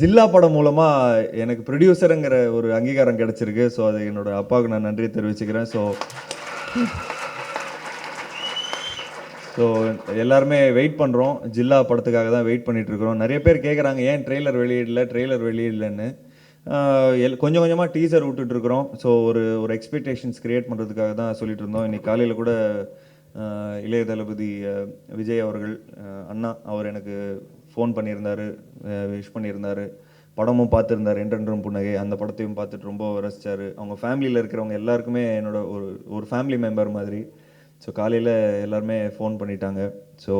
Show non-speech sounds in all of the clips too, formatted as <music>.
ஜில்லா படம் மூலமாக எனக்கு ப்ரொடியூசருங்கிற ஒரு அங்கீகாரம் கிடச்சிருக்கு. ஸோ அது என்னோட அப்பாவுக்கு நான் நன்றி தெரிவிச்சுக்கிறேன். ஸோ ஸோ எல்லாருமே வெயிட் பண்ணுறோம் ஜில்லா படத்துக்காக தான் வெயிட் பண்ணிகிட்ருக்குறோம் நிறைய பேர் கேட்குறாங்க ஏன் ட்ரெய்லர் வெளியிடல? ட்ரெய்லர் வெளியிடலன்னு. எல் கொஞ்சம் கொஞ்சமாக டீசர் விட்டுட்ருக்குறோம் ஸோ ஒரு ஒரு எக்ஸ்பெக்டேஷன்ஸ் க்ரியேட் பண்ணுறதுக்காக தான் சொல்லிட்டு இருந்தோம். இன்னைக்கு காலையில் கூட இளைய தளபதி விஜய் அவர்கள் அண்ணா அவர் எனக்கு ஃபோன் பண்ணியிருந்தார் விஷ் பண்ணியிருந்தார் படமும் பார்த்துருந்தார் என்றென்றும் புன்னகை. அந்த படத்தையும் பார்த்துட்டு ரொம்ப ரசித்தார் அவங்க ஃபேமிலியில் இருக்கிறவங்க எல்லாருக்குமே என்னோட ஒரு ஒரு ஃபேமிலி மெம்பர் மாதிரி. ஸோ காலையில் எல்லாருமே ஃபோன் பண்ணிட்டாங்க. ஸோ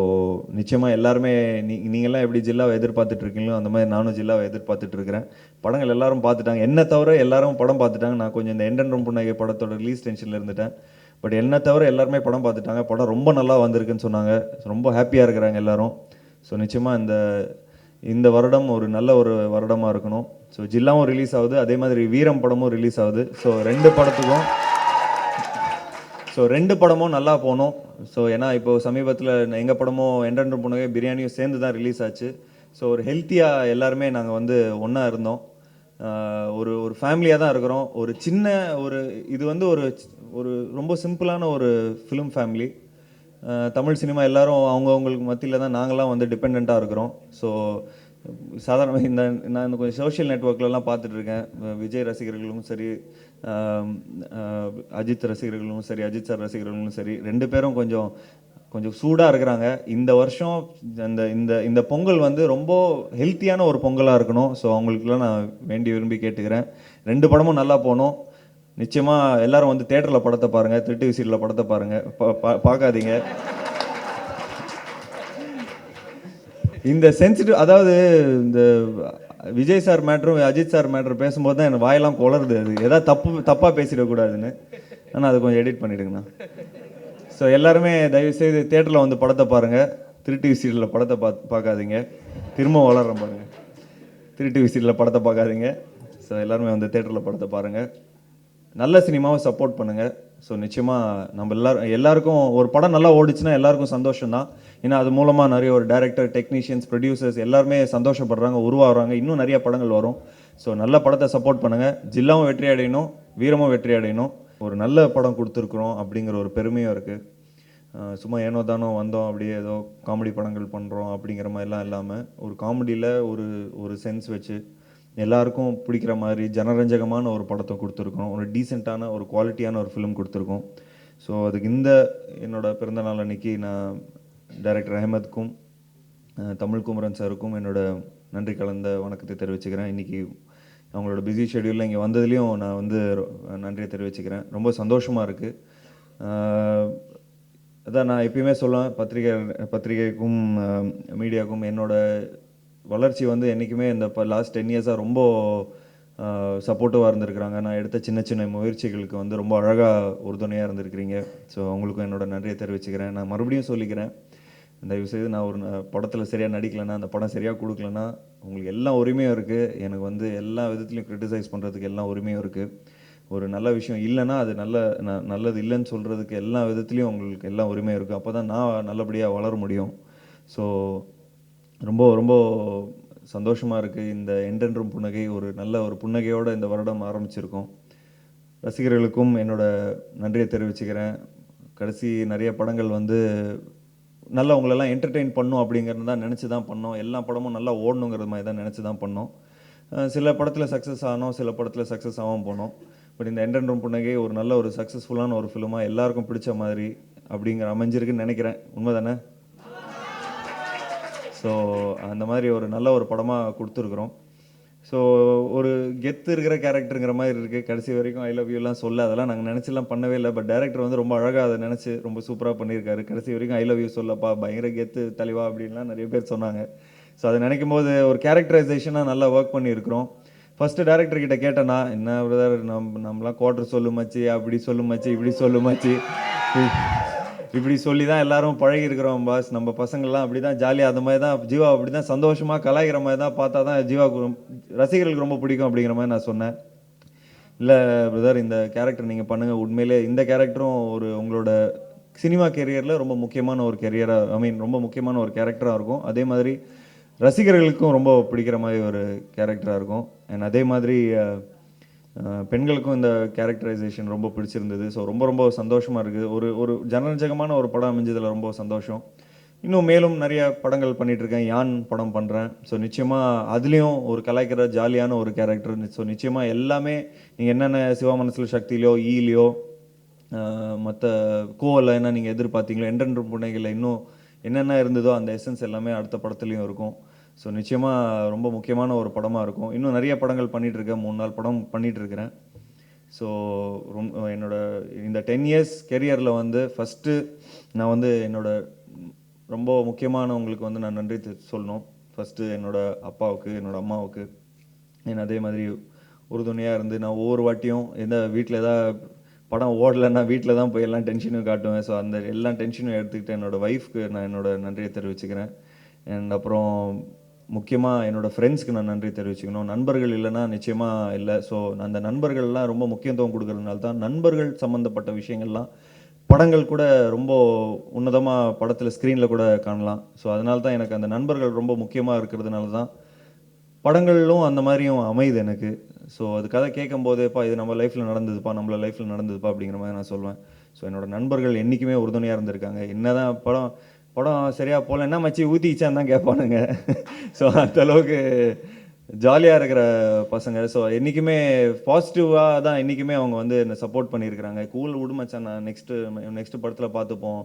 நிச்சயமாக எல்லாருமே நீ நீங்கள்லாம் எப்படி ஜில்லாவை எதிர்பார்த்துட்ருக்கீங்களோ அந்த மாதிரி நானும் ஜில்லாவை எதிர்பார்த்துட்ருக்கிறேன். படங்கள் எல்லாரும் பார்த்துட்டாங்க. என்ன தவிர எல்லாரும் படம் பார்த்துட்டாங்க. நான் கொஞ்சம் இந்த எண்டென்றும் புன்னகை படத்தோட ரிலீஸ் டென்ஷனில் இருந்துட்டேன். பட் என்ன தவிர எல்லாருமே படம் பார்த்துட்டாங்க. படம் ரொம்ப நல்லா வந்திருக்குன்னு சொன்னாங்க. ரொம்ப ஹாப்பியாக இருக்கிறாங்க எல்லோரும். ஸோ நிச்சயமாக இந்த இந்த வருடம் ஒரு நல்ல ஒரு வருடமாக இருக்கணும். ஸோ ஜில்லாவும் ரிலீஸ் ஆகுது. அதே மாதிரி வீரம் படமும் ரிலீஸ் ஆகுது. ஸோ ரெண்டு படத்துக்கும் ஸோ ரெண்டு படமும் நல்லா போகணும். ஸோ ஏன்னா இப்போது சமீபத்தில் எங்கள் படமும் என்டர்டர் பொண்ணுங்க பிரியாணியும் சேர்ந்து தான் ரிலீஸ் ஆச்சு. ஸோ ஒரு ஹெல்த்தியாக எல்லாருமே நாங்கள் வந்து ஒன்றா இருந்தோம். ஒரு ஒரு ஃபேமிலியாக தான் இருக்கிறோம். ஒரு சின்ன ஒரு இது வந்து ஒரு ஒரு ரொம்ப சிம்பிளான ஒரு ஃபிலிம் ஃபேமிலி தமிழ் சினிமா எல்லாரும் அவங்கவுங்களுக்கு மத்தியில் தான் நாங்களாம் வந்து டிபெண்ட்டாக இருக்கிறோம். ஸோ சாதாரண இந்த நான் இந்த கொஞ்சம் சோஷியல் நெட்ஒர்க்லலாம் பார்த்துட்ருக்கேன். விஜய் ரசிகர்களும் சரி அஜித் ரசிகர்களும் சரி அஜித் சார் ரசிகர்களும் சரி ரெண்டு பேரும் கொஞ்சம் கொஞ்சம் சூடாக இருக்கிறாங்க. இந்த வருஷம் அந்த இந்த இந்த பொங்கல் வந்து ரொம்ப ஹெல்த்தியான ஒரு பொங்கலாக இருக்கணும். ஸோ அவங்களுக்குலாம் நான் வேண்டி விரும்பி கேட்டுக்கிறேன். ரெண்டு படமும் நல்லா போகணும் நிச்சயமாக எல்லாரும் வந்து தேட்டரில் படத்தை பாருங்கள் திருட்டு விசிறில் படத்தை பாருங்கள் பார்க்காதீங்க இந்த சென்சிட்டிவ் அதாவது இந்த விஜய் சார் மேட்ரும் அஜித் சார் மேட்ரு பேசும்போது தான் எனக்கு வாயெல்லாம் குளருது அது. எதாவது தப்பு தப்பாக பேசிடக்கூடாதுன்னு. ஆனால் அதை கொஞ்சம் எடிட் பண்ணிவிடுங்கண்ணா ஸோ எல்லாருமே தயவுசெய்து தேட்டரில் வந்து படத்தை பாருங்கள் திருட்டு விசிறியில் படத்தை பார்த்து பார்க்காதீங்க திரும்ப வளர்கிறேன் பாருங்கள் திருட்டு விசிறியில் படத்தை பார்க்காதீங்க ஸோ எல்லாருமே வந்து தேட்டரில் படத்தை பாருங்கள் நல்ல சினிமாவை சப்போர்ட் பண்ணுங்கள் ஸோ நிச்சயமாக நம்ம எல்லாரும் எல்லாருக்கும் ஒரு படம் நல்லா ஓடிச்சுன்னா எல்லாருக்கும் சந்தோஷம் தான் ஏன்னா அது மூலமாக நிறைய ஒரு டேரக்டர் டெக்னீஷியன்ஸ் ப்ரொடியூசர்ஸ் எல்லாருமே சந்தோஷப்படுறாங்க உருவாகிறாங்க. இன்னும் நிறைய படங்கள் வரும். ஸோ நல்ல படத்தை சப்போர்ட் பண்ணுங்கள் ஜில்லாவும் வெற்றி அடையணும் வீரமும் வெற்றி அடையணும். ஒரு நல்ல படம் கொடுத்துருக்குறோம் அப்படிங்கிற ஒரு பெருமையும் இருக்குது சும்மா ஏனோ தானோ வந்தோம் அப்படியே ஏதோ காமெடி படங்கள் பண்ணுறோம் அப்படிங்கிற மாதிரிலாம் இல்லாமல் ஒரு காமெடியில் ஒரு ஒரு சென்ஸ் வச்சு எல்லாருக்கும் பிடிக்கிற மாதிரி ஜனரஞ்சகமான ஒரு படத்தை கொடுத்துருக்கோம் ஒரு டீசெண்டான ஒரு குவாலிட்டியான ஒரு ஃபிலிம் கொடுத்துருக்கோம். ஸோ அதுக்கு இந்த என்னோடய பிறந்தநாள் அன்னைக்கு நான் டைரக்டர் அஹமதுக்கும் தமிழ் குமரன் சாருக்கும் என்னோடய நன்றி கலந்த வணக்கத்தை தெரிவிச்சுக்கிறேன். இன்றைக்கி அவங்களோட பிஸி ஷெடியூலில் இங்கே வந்ததுலேயும் நான் வந்து ரொ- நன்றியை தெரிவிச்சுக்கிறேன். ரொம்ப சந்தோஷமாக இருக்குது அதான் நான் எப்பயுமே சொல்லுவேன் பத்திரிகை பத்திரிகைக்கும் மீடியாவுக்கும் என்னோடய வளர்ச்சி வந்து என்றைக்குமே இந்த இப்போ லாஸ்ட் டென் இயர்ஸாக ரொம்ப சப்போர்ட்டிவாக இருந்திருக்கிறாங்க. நான் எடுத்த சின்ன சின்ன முயற்சிகளுக்கு வந்து ரொம்ப அழகாக உறுதுணையாக இருந்திருக்கிறீங்க. ஸோ அவங்களுக்கும் என்னோட நன்றியை தெரிவிச்சுக்கிறேன். நான் மறுபடியும் சொல்லிக்கிறேன். தயவுசெய்து நான் ஒரு படத்தில் சரியாக நடிக்கலைன்னா அந்த படம் சரியாக கொடுக்கலன்னா உங்களுக்கு எல்லா உரிமையும் இருக்குது எனக்கு வந்து எல்லா விதத்துலையும் க்ரிட்டிசைஸ் பண்ணுறதுக்கு எல்லா உரிமையும் இருக்குது ஒரு நல்ல விஷயம் இல்லைன்னா அது நல்ல ந- நல்லது இல்லைன்னு சொல்கிறதுக்கு எல்லா விதத்துலேயும் உங்களுக்கு எல்லா உரிமையும் இருக்குது அப்போ தான் நான் நல்லபடியாக வளர முடியும். ஸோ ரொம்ப ரொம்ப சந்தோஷமாக இருக்குது இந்த என்றென்றும் புன்னகை ஒரு நல்ல ஒரு புன்னகையோடு இந்த வருடம் ஆரம்பிச்சிருக்கோம். ரசிகர்களுக்கும் என்னோடய நன்றியை தெரிவிச்சுக்கிறேன். கடைசி நிறைய படங்கள் வந்து நல்லா உங்களெல்லாம் என்டர்டெயின் பண்ணும் அப்படிங்கிறது தான் நினச்சி தான் பண்ணோம். எல்லா படமும் நல்லா ஓடணுங்கிறது மாதிரி தான் நினச்சி தான் பண்ணோம். சில படத்தில் சக்ஸஸ் ஆனோம் சில படத்தில் சக்ஸஸ் ஆகாமல் போனோம். பட் இந்த எண்டென்றும் புன்னகை ஒரு நல்ல ஒரு சக்ஸஸ்ஃபுல்லான ஒரு ஃபிலிமாக எல்லாருக்கும் பிடிச்ச மாதிரி அப்படிங்கிற அமைஞ்சிருக்குன்னு நினைக்கிறேன். உண்மை தானே ஸோ அந்த மாதிரி ஒரு நல்ல ஒரு படமாக கொடுத்துருக்குறோம். ஸோ ஒரு கெத்து இருக்கிற கேரக்டருங்கிற மாதிரி இருக்குது கடைசி வரைக்கும் ஐ லவ் யூலாம் சொல்ல அதெல்லாம் நாங்கள் நினச்சிலாம் பண்ணவே இல்லை. பட் டேரக்டர் வந்து ரொம்ப அழகாக அதை நினச்சி ரொம்ப சூப்பராக பண்ணியிருக்காரு. கடைசி வரைக்கும் ஐ லவ் யூ சொல்லப்பா பயங்கர கெத்து தலைவா அப்படின்லாம் நிறைய பேர் சொன்னாங்க. ஸோ அதை நினைக்கும் போது ஒரு கேரக்டரைசேஷனாக நல்லா ஒர்க் பண்ணியிருக்கிறோம். ஃபஸ்ட்டு டேரக்டர் கிட்ட கேட்டேன்னா என்ன பிரதர் நம் நம்மளாம் குவார்டர் சொல்லுமாச்சு அப்படி சொல்லுமாச்சு இப்படி சொல்லுமாச்சு இப்படி சொல்லி தான் எல்லாரும் பழகி இருக்கிறோம் பாஸ் நம்ம பசங்கள்லாம் அப்படி தான் ஜாலியாக அந்த மாதிரி தான் ஜீவா அப்படி தான் சந்தோஷமாக கலாய்க்கிற மாதிரி தான் பார்த்தா தான் ஜீவாவுக்கு ரசிகர்களுக்கு ரொம்ப பிடிக்கும் அப்படிங்கிற மாதிரி நான் சொன்னேன். இல்லை பிரதர் இந்த கேரக்டர் நீங்கள் பண்ணுங்கள் உண்மையிலே இந்த கேரக்டரும் ஒரு உங்களோட சினிமா கெரியரில் ரொம்ப முக்கியமான ஒரு கெரியராக ஐ மீன் ரொம்ப முக்கியமான ஒரு கேரக்டராக இருக்கும். அதே மாதிரி ரசிகர்களுக்கும் ரொம்ப பிடிக்கிற மாதிரி ஒரு கேரக்டராக இருக்கும். அண்ட் அதே மாதிரி பெண்களுக்கும் இந்த கேரக்டரைசேஷன் ரொம்ப பிடிச்சிருந்தது. ஸோ ரொம்ப ரொம்ப சந்தோஷமாக இருக்குது. ஒரு ஒரு ஜனரஞ்சகமான ஒரு படம் அமைஞ்சதில் ரொம்ப சந்தோஷம். இன்னும் மேலும் நிறைய படங்கள் பண்ணிகிட்ருக்கேன் இருக்கேன் யான் படம் பண்ணுறேன் ஸோ நிச்சயமாக அதுலேயும் ஒரு கலாய்க்கிற ஜாலியான ஒரு கேரக்டர் ஸோ நிச்சயமாக எல்லாமே நீங்கள் என்னென்ன சிவா மனசில் சக்தியிலையோ ஈலையோ மற்ற கோவில் என்ன நீங்கள் எதிர்பார்த்தீங்களோ எண்டென்று புனைகளில் இன்னும் என்னென்ன இருந்ததோ அந்த எசன்ஸ் எல்லாமே அடுத்த படத்துலையும் இருக்கும். ஸோ நிச்சயமாக ரொம்ப முக்கியமான ஒரு படமாக இருக்கும். இன்னும் நிறைய படங்கள் பண்ணிகிட்ருக்கேன் இருக்கேன் மூணு நாள் படம் பண்ணிகிட்ருக்கிறேன் ஸோ ரொம்ப என்னோட இந்த டென் இயர்ஸ் கெரியரில் வந்து ஃபஸ்ட்டு நான் வந்து என்னோட ரொம்ப முக்கியமானவங்களுக்கு வந்து நான் நன்றி சொல்லணும். ஃபஸ்ட்டு என்னோட அப்பாவுக்கு என்னோடய அம்மாவுக்கு. ஏன்னா அதே மாதிரி உறுதுணையாக இருந்து நான் ஒவ்வொரு வாட்டியும் எந்த வீட்டில் ஏதாவது படம் ஓடலைன்னா வீட்டில் தான் போய் எல்லாம் டென்ஷனும் காட்டுவேன். ஸோ அந்த எல்லா டென்ஷனும் எடுத்துக்கிட்டு என்னோடய ஒய்ஃப்க்கு நான் என்னோட நன்றியை தெரிவிச்சுக்கிறேன். அண்ட் அப்புறம் முக்கியமாக என்னோடய ஃப்ரெண்ட்ஸ்க்கு நான் நன்றி தெரிவிச்சுக்கணும். நண்பர்கள் இல்லைன்னா நிச்சயமாக இல்லை. ஸோ அந்த நண்பர்கள்லாம் ரொம்ப முக்கியத்துவம் கொடுக்கறதுனால தான் நண்பர்கள் சம்மந்தப்பட்ட விஷயங்கள்லாம் படங்கள் கூட ரொம்ப உன்னதமாக படத்தில் ஸ்க்ரீனில் கூட காணலாம். ஸோ அதனால தான் எனக்கு அந்த நண்பர்கள் ரொம்ப முக்கியமாக இருக்கிறதுனால தான் படங்களும் அந்த மாதிரியும் அமையுது எனக்கு. ஸோ அது கதை கேட்கும் போதேப்பா இது நம்ம லைஃப்பில் நடந்ததுப்பா நம்மள லைஃப்பில் நடந்ததுப்பா அப்படிங்கிற மாதிரி நான் சொல்லுவேன் ஸோ என்னோட நண்பர்கள் என்றைக்குமே உறுதுணையாக இருந்திருக்காங்க. என்னதான் படம் படம் சரியாக போகல. என்ன மச்சி ஊற்றிச்சான்னு தான் கேட்பானுங்க. ஸோ அந்த அளவுக்கு ஜாலியாக இருக்கிற பசங்க. ஸோ என்றைக்குமே பாசிட்டிவாக தான் என்றைக்குமே அவங்க வந்து என்னை சப்போர்ட் பண்ணியிருக்கிறாங்க. கூல் விடு மச்சான் நான் நெக்ஸ்ட்டு நெக்ஸ்ட்டு படத்தில் பார்த்துப்போம்.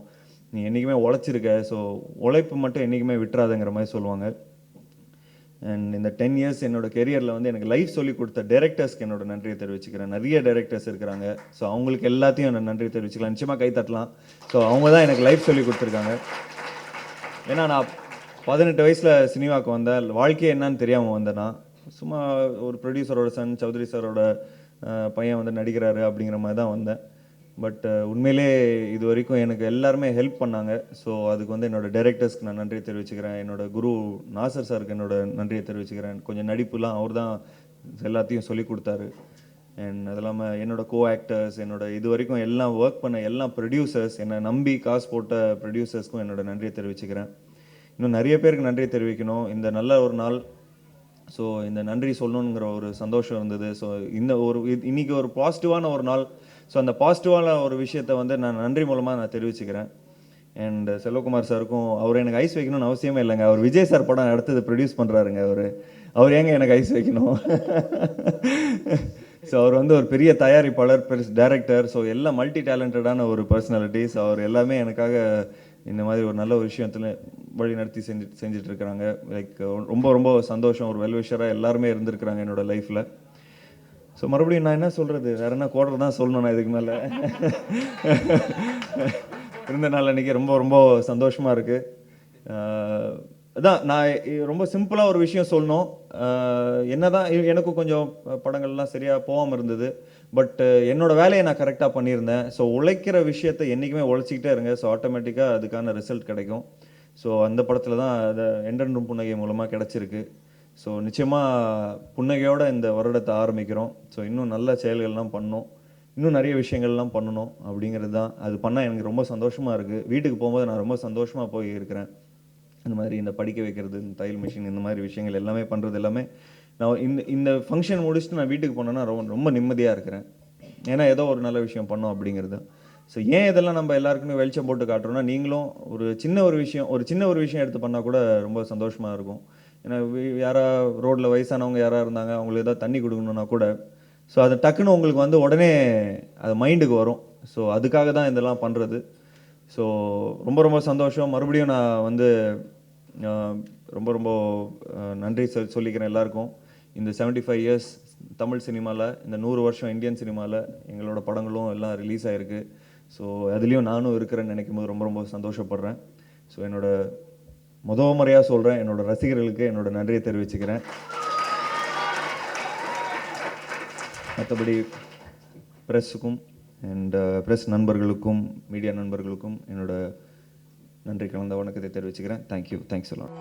நீ என்றைக்குமே உழைச்சிருக்க. ஸோ உழைப்பு மட்டும் என்றைக்குமே விட்டுறாதுங்கிற மாதிரி சொல்லுவாங்க. அண்ட் இந்த டென் இயர்ஸ் என்னோட கெரியரில் வந்து எனக்கு லைஃப் சொல்லி கொடுத்த டேரக்டர்ஸ்க்கு என்னோட நன்றியை தெரிவிச்சுக்கிறேன். நிறைய டேரக்டர்ஸ் இருக்கிறாங்க. ஸோ அவங்களுக்கு எல்லாத்தையும் நான் நன்றி தெரிவிச்சுக்கலாம். நிச்சயமாக கை தட்டலாம். ஸோ அவங்க தான் எனக்கு லைஃப் சொல்லி கொடுத்துருக்காங்க. ஏன்னா நான் பதினெட்டு வயசில் சினிமாவுக்கு வந்தேன் வாழ்க்கையே என்னன்னு தெரியாமல் வந்தேன் நான் சும்மா ஒரு ப்ரொடியூசரோட சன் சௌத்ரி சாரோட பையன் வந்து நடிக்கிறாரு அப்படிங்கிற மாதிரி தான் வந்தேன். பட் உண்மையிலே இது வரைக்கும் எனக்கு எல்லாருமே ஹெல்ப் பண்ணாங்க. ஸோ அதுக்கு வந்து என்னோட டைரக்டர்ஸ்க்கு நான் நன்றி தெரிவிச்சுக்கிறேன். என்னோடய குரு நாசர் சாருக்கு என்னோட நன்றியை தெரிவிச்சுக்கிறேன். கொஞ்சம் நடிப்புலாம் அவர் தான் எல்லாத்தையும் சொல்லி கொடுத்தாரு. அண்ட் அது இல்லாமல் என்னோட கோ ஆக்டர்ஸ் என்னோட இது வரைக்கும் எல்லாம் ஒர்க் பண்ண எல்லா ப்ரொடியூசர்ஸ் என்னை நம்பி காசு போட்ட ப்ரொடியூசர்ஸ்க்கும் என்னோட நன்றியை தெரிவிச்சுக்கிறேன். இன்னும் நிறைய பேருக்கு நன்றியை தெரிவிக்கணும். இந்த நல்ல ஒரு நாள் ஸோ இந்த நன்றி சொல்லணுங்கிற ஒரு சந்தோஷம் இருந்தது. ஸோ இந்த ஒரு இன்றைக்கி ஒரு பாசிட்டிவான ஒரு நாள். ஸோ அந்த பாசிட்டிவான ஒரு விஷயத்தை வந்து நான் நன்றி மூலமாக நான் தெரிவிச்சுக்கிறேன். அண்ட் செல்வகுமார் சாருக்கும் அவர் எனக்கு ஐஸ் வைக்கணும்னு அவசியமே இல்லைங்க. அவர் விஜய் சார் படம் அடுத்தது ப்ரொடியூஸ் பண்ணுறாருங்க அவர். அவர் ஏங்க எனக்கு ஐஸ் வைக்கணும்? <laughs> ஸோ அவர் வந்து ஒரு பெரிய தயாரிப்பாளர் பெருசு டைரக்டர் ஸோ எல்லாம் மல்டி டேலண்டடான ஒரு பர்சனாலிட்டிஸ் அவர் எல்லாமே எனக்காக இந்த மாதிரி ஒரு நல்ல ஒரு விஷயத்தில் வழி நடத்தி செஞ்சு செஞ்சுட்டு இருக்கிறாங்க லைக் ரொம்ப ரொம்ப சந்தோஷம். ஒரு வெல்விஷராக எல்லாருமே இருந்திருக்கிறாங்க என்னோட லைஃப்பில் ஸோ மறுபடியும் நான் என்ன சொல்கிறது வேற என்ன கோடர் தான் சொல்லணும் நான் இதுக்கு மேலே. <laughs> இருந்த நாள் அன்றைக்கி ரொம்ப ரொம்ப சந்தோஷமாக இருக்குது அதான் நான் ரொம்ப சிம்பிளாக ஒரு விஷயம் சொல்லணும். என்ன என்னதான் எனக்கும் கொஞ்சம் படங்கள்லாம் சரியாக போகாமல் இருந்தது. பட் என்னோட வேலையை நான் கரெக்டாக பண்ணியிருந்தேன். ஸோ உழைக்கிற விஷயத்தை என்றைக்குமே உழைச்சிக்கிட்டே இருங்க. ஸோ ஆட்டோமேட்டிக்காக அதுக்கான ரிசல்ட் கிடைக்கும். ஸோ அந்த படத்தில் தான் அதை எண்டென்றும் புன்னகை மூலமாக கிடச்சிருக்கு. ஸோ நிச்சயமாக புன்னகையோட இந்த வருடத்தை ஆரம்பிக்கிறோம். ஸோ இன்னும் நல்ல செயல்கள்லாம் பண்ணோம் இன்னும் நிறைய விஷயங்கள்லாம் பண்ணணும் அப்படிங்கிறது தான். அது பண்ணால் எனக்கு ரொம்ப சந்தோஷமாக இருக்குது வீட்டுக்கு போகும்போது நான் ரொம்ப சந்தோஷமாக போய் இருக்கிறேன் இந்த மாதிரி இந்த படிக்க வைக்கிறது இந்த தையல் மிஷின் இந்த மாதிரி விஷயங்கள் எல்லாமே பண்ணுறது எல்லாமே நான் இந்த இந்த ஃபங்க்ஷன் முடிச்சுட்டு நான் வீட்டுக்கு போனேன்னா ரொம்ப ரொம்ப நிம்மதியாக இருக்கிறேன். ஏன்னா ஏதோ ஒரு நல்ல விஷயம் பண்ணோம் அப்படிங்கிறது. ஸோ ஏன் இதெல்லாம் நம்ம எல்லாருக்குமே வெளிச்சம் போட்டு காட்டுறோம்னா நீங்களும் ஒரு சின்ன ஒரு விஷயம் ஒரு சின்ன ஒரு விஷயம் எடுத்து பண்ணால் கூட ரொம்ப சந்தோஷமாக இருக்கும். ஏன்னா யாராக யாரா ரோட்டில் வயசானவங்க யாராக இருந்தாங்க அவங்களுக்கு ஏதாவது தண்ணி கொடுக்கணுன்னா கூட ஸோ அது டக்குன்னு உங்களுக்கு வந்து உடனே அது மைண்டுக்கு வரும். ஸோ அதுக்காக தான் இதெல்லாம் பண்ணுறது ஸோ ரொம்ப ரொம்ப சந்தோஷம். மறுபடியும் நான் வந்து ரொம்ப ரொம்ப நன்றி சொல் சொல்லிக்கிறேன் எல்லாருக்கும். இந்த 75 ஃபைவ் இயர்ஸ் தமிழ் சினிமாவில் இந்த நூறு வருஷம் இந்தியன் சினிமாவில் எங்களோட படங்களும் எல்லாம் ரிலீஸ் ஆகிருக்கு ஸோ அதுலேயும் நானும் இருக்கிறேன்னு நினைக்கும் போது ரொம்ப ரொம்ப சந்தோஷப்படுறேன். ஸோ என்னோட முத முறையாக சொல்கிறேன் என்னோட ரசிகர்களுக்கு என்னோடய நன்றியை தெரிவிச்சுக்கிறேன். மற்றபடி ப்ரெஸ்ஸுக்கும் அண்ட் ப்ரெஸ் uh, நண்பர்களுக்கும் மீடியா நண்பர்களுக்கும் என்னோட நன்றி கலந்த வணக்கத்தை தெரிவிச்சுக்கிறேன். தேங்க்யூ தேங்க்ஸ் எல்லாம்